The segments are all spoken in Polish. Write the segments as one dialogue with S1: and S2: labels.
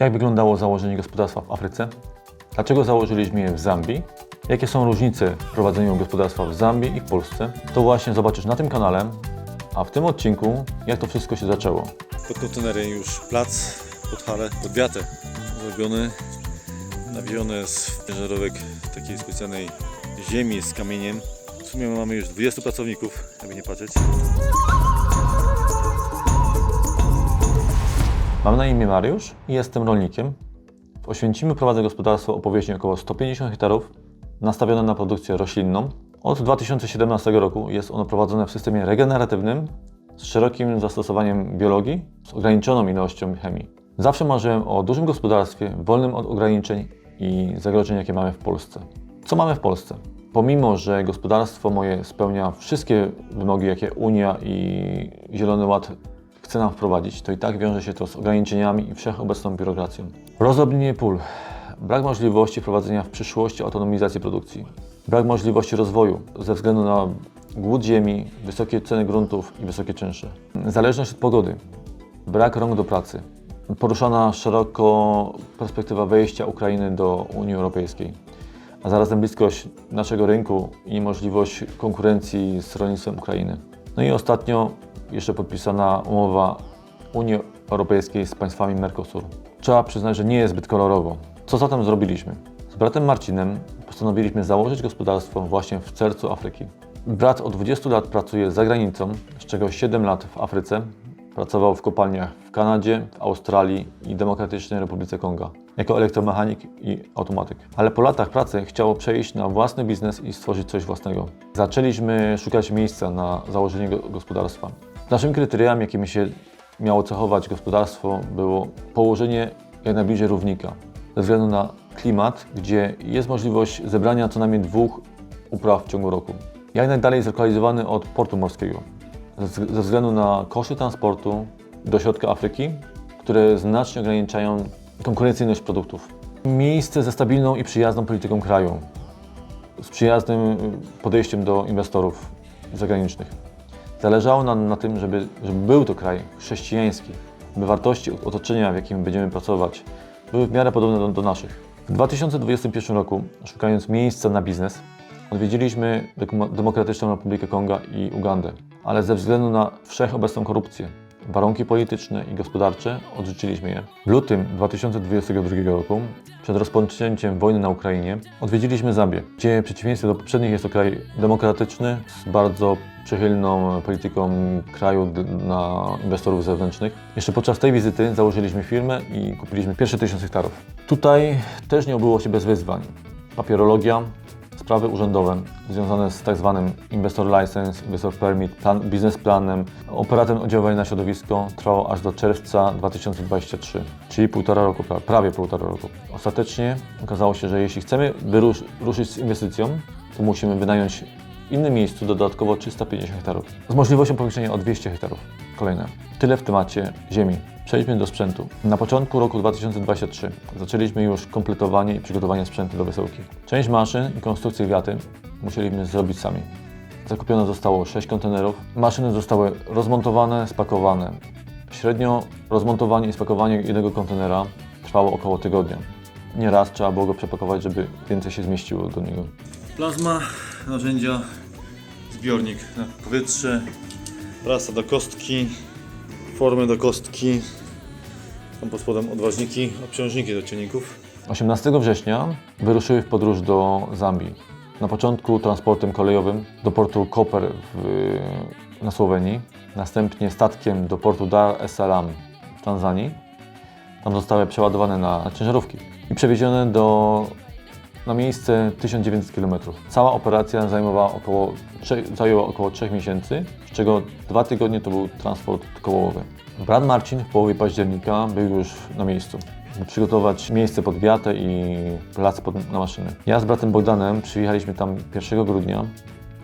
S1: Jak wyglądało założenie gospodarstwa w Afryce? Dlaczego założyliśmy je w Zambii? Jakie są różnice w prowadzeniu gospodarstwa w Zambii i w Polsce? To właśnie zobaczysz na tym kanale, a w tym odcinku jak to wszystko się zaczęło.
S2: Pod kontenerem już plac, pod halę, pod wiatę zrobiony, nawiezione z ciężarówek takiej specjalnej ziemi z kamieniem. W sumie mamy już 20 pracowników, jakby nie patrzeć.
S1: Mam na imię Mariusz i jestem rolnikiem. W Oświęcimiu prowadzę gospodarstwo o powierzchni około 150 hektarów, nastawione na produkcję roślinną. Od 2017 roku jest ono prowadzone w systemie regeneratywnym z szerokim zastosowaniem biologii, z ograniczoną ilością chemii. Zawsze marzyłem o dużym gospodarstwie, wolnym od ograniczeń i zagrożeń, jakie mamy w Polsce. Co mamy w Polsce? Pomimo, że gospodarstwo moje spełnia wszystkie wymogi, jakie Unia i Zielony Ład chce nam wprowadzić, to i tak wiąże się to z ograniczeniami i wszechobecną biurokracją. Rozdrobnienie pól, brak możliwości wprowadzenia w przyszłości autonomizacji produkcji, brak możliwości rozwoju ze względu na głód ziemi, wysokie ceny gruntów i wysokie czynsze. Zależność od pogody, brak rąk do pracy, poruszana szeroko perspektywa wejścia Ukrainy do Unii Europejskiej, a zarazem bliskość naszego rynku i możliwość konkurencji z rolnictwem Ukrainy. No i ostatnio jeszcze podpisana umowa Unii Europejskiej z państwami Mercosur. Trzeba przyznać, że nie jest zbyt kolorowo. Co zatem zrobiliśmy? Z bratem Marcinem postanowiliśmy założyć gospodarstwo właśnie w sercu Afryki. Brat od 20 lat pracuje za granicą, z czego 7 lat w Afryce. Pracował w kopalniach w Kanadzie, w Australii i Demokratycznej Republice Konga jako elektromechanik i automatyk. Ale po latach pracy chciało przejść na własny biznes i stworzyć coś własnego. Zaczęliśmy szukać miejsca na założenie go- gospodarstwa. Naszym kryterium, jakimi się miało cechować gospodarstwo, było położenie jak najbliżej równika. Ze względu na klimat, gdzie jest możliwość zebrania co najmniej dwóch upraw w ciągu roku. Jak najdalej zlokalizowany od portu morskiego. Ze względu na koszty transportu do środka Afryki, które znacznie ograniczają konkurencyjność produktów. Miejsce ze stabilną i przyjazną polityką kraju, z przyjaznym podejściem do inwestorów zagranicznych. Zależało nam na tym, żeby, żeby był to kraj chrześcijański, by wartości otoczenia, w jakim będziemy pracować, były w miarę podobne do, do naszych. W 2021 roku, szukając miejsca na biznes, odwiedziliśmy Demokratyczną Republikę Konga i Ugandę, ale ze względu na wszechobecną korupcję, warunki polityczne i gospodarcze odrzuciliśmy je. W lutym 2022 roku, przed rozpoczęciem wojny na Ukrainie, odwiedziliśmy Zambię, gdzie w przeciwieństwie do poprzednich jest to kraj demokratyczny z bardzo przychylną polityką kraju na inwestorów zewnętrznych. Jeszcze podczas tej wizyty założyliśmy firmę i kupiliśmy pierwsze 1000 hektarów. Tutaj też nie obyło się bez wyzwań. Papierologia, sprawy urzędowe związane z tak zwanym Investor License, Investor Permit, plan, biznesplanem, operatem oddziaływania na środowisko trwało aż do czerwca 2023, czyli półtora roku, pra- prawie półtora roku. Ostatecznie okazało się, że jeśli chcemy wyrusz, ruszyć z inwestycją, to musimy wynająć w innym miejscu dodatkowo 350 hektarów, z możliwością powiększenia o 200 hektarów. Kolejne. Tyle w temacie ziemi. Przejdźmy do sprzętu. Na początku roku 2023 zaczęliśmy już kompletowanie i przygotowanie sprzętu do wysyłki. Część maszyn i konstrukcji wiaty musieliśmy zrobić sami. Zakupione zostało 6 kontenerów. Maszyny zostały rozmontowane, spakowane. Średnio rozmontowanie i spakowanie jednego kontenera trwało około tygodnia. Nieraz trzeba było go przepakować, żeby więcej się zmieściło do niego.
S2: Plazma, narzędzia, zbiornik na powietrze, prasa do kostki, formy do kostki, tam pod spodem odważniki, obciążniki do ciągników.
S1: 18 września wyruszyły w podróż do Zambii. Na początku transportem kolejowym do portu Koper w, na Słowenii, następnie statkiem do portu Dar es Salaam w Tanzanii. Tam zostały przeładowane na ciężarówki i przewiezione do, na miejsce 1900 km. Cała operacja zajmowała około, zajęła około 3 miesięcy, z czego dwa tygodnie to był transport kołowy. Brat Marcin w połowie października był już na miejscu przygotować miejsce pod wiatę i plac pod, na maszyny. Ja z bratem Bogdanem przyjechaliśmy tam 1 grudnia.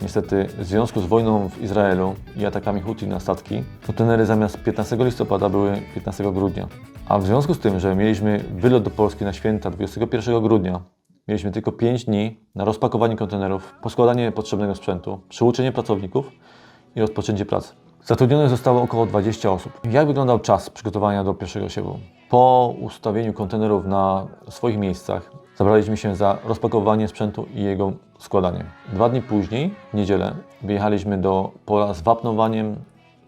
S1: Niestety w związku z wojną w Izraelu i atakami Huti na statki, kontenery zamiast 15 listopada były 15 grudnia. A w związku z tym, że mieliśmy wylot do Polski na święta 21 grudnia, mieliśmy tylko 5 dni na rozpakowanie kontenerów, poskładanie potrzebnego sprzętu, przyuczenie pracowników i rozpoczęcie pracy. Zatrudnionych zostało około 20 osób. Jak wyglądał czas przygotowania do pierwszego siewu? Po ustawieniu kontenerów na swoich miejscach zabraliśmy się za rozpakowanie sprzętu i jego składanie. Dwa dni później, w niedzielę, wyjechaliśmy do pola z wapnowaniem,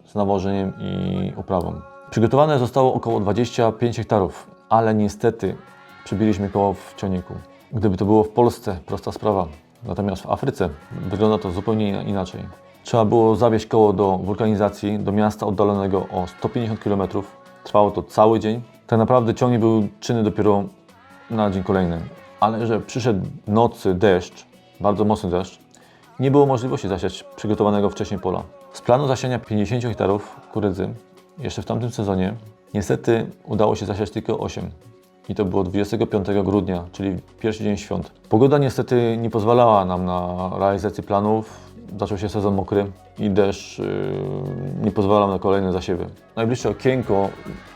S1: z nawożeniem i uprawą. Przygotowane zostało około 25 hektarów, ale niestety przybiliśmy koło w ciągniku. Gdyby to było w Polsce, prosta sprawa. Natomiast w Afryce wygląda to zupełnie inaczej. Trzeba było zawieźć koło do wulkanizacji, do miasta oddalonego o 150 km. Trwało to cały dzień. Tak naprawdę ciągnik był czynny dopiero na dzień kolejny. Ale że przyszedł nocy deszcz, bardzo mocny deszcz, nie było możliwości zasiać przygotowanego wcześniej pola. Z planu zasiania 50 hektarów kurydzy jeszcze w tamtym sezonie niestety udało się zasiać tylko 8. I to było 25 grudnia, czyli pierwszy dzień świąt. Pogoda niestety nie pozwalała nam na realizację planów. Zaczął się sezon mokry i deszcz yy, nie pozwalał na kolejne zasiewy. Najbliższe okienko,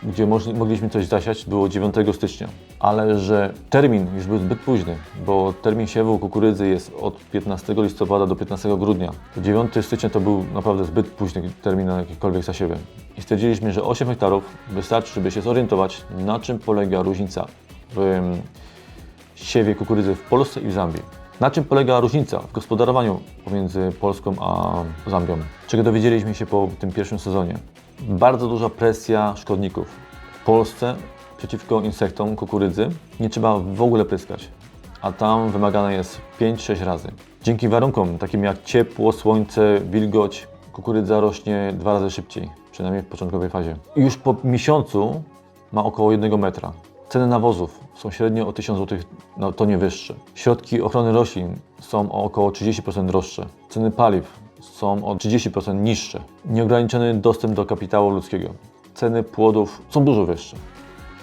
S1: gdzie mogliśmy coś zasiać, było 9 stycznia. Ale że termin już był zbyt późny, bo termin siewu kukurydzy jest od 15 listopada do 15 grudnia. To 9 stycznia to był naprawdę zbyt późny termin na jakiekolwiek zasiewy. I stwierdziliśmy, że 8 hektarów wystarczy, żeby się zorientować, na czym polega różnica w em, siewie kukurydzy w Polsce i w Zambii. Na czym polega różnica w gospodarowaniu pomiędzy Polską a Zambią? Czego dowiedzieliśmy się po tym pierwszym sezonie? Bardzo duża presja szkodników. W Polsce przeciwko insektom kukurydzy nie trzeba w ogóle pryskać, a tam wymagane jest 5-6 razy. Dzięki warunkom takim jak ciepło, słońce, wilgoć, kukurydza rośnie dwa razy szybciej, przynajmniej w początkowej fazie. Już po miesiącu ma około 1 metra. Ceny nawozów są średnio o 1000 zł na tonie wyższe. Środki ochrony roślin są o około 30% droższe. Ceny paliw są o 30% niższe. Nieograniczony dostęp do kapitału ludzkiego. Ceny płodów są dużo wyższe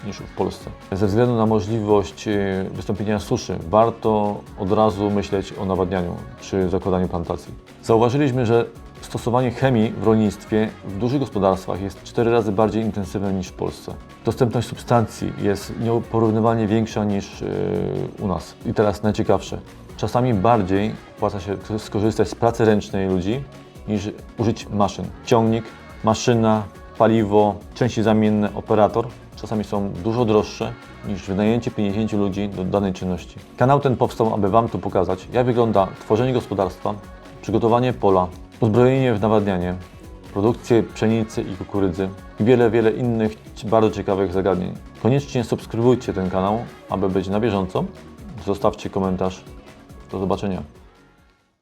S1: niż w Polsce. Ze względu na możliwość e, wystąpienia suszy, warto od razu myśleć o nawadnianiu przy zakładaniu plantacji. Zauważyliśmy, że stosowanie chemii w rolnictwie w dużych gospodarstwach jest 4 razy bardziej intensywne niż w Polsce. Dostępność substancji jest nieporównywalnie większa niż e, u nas. I teraz najciekawsze. Czasami bardziej opłaca się skorzystać z pracy ręcznej ludzi niż użyć maszyn. Ciągnik, maszyna, paliwo, części zamienne, operator czasami są dużo droższe niż wynajęcie 50 ludzi do danej czynności. Kanał ten powstał, aby Wam tu pokazać, jak wygląda tworzenie gospodarstwa, przygotowanie pola, uzbrojenie w nawadnianie, produkcję pszenicy i kukurydzy i wiele, wiele innych bardzo ciekawych zagadnień. Koniecznie subskrybujcie ten kanał, aby być na bieżąco. Zostawcie komentarz. Do zobaczenia.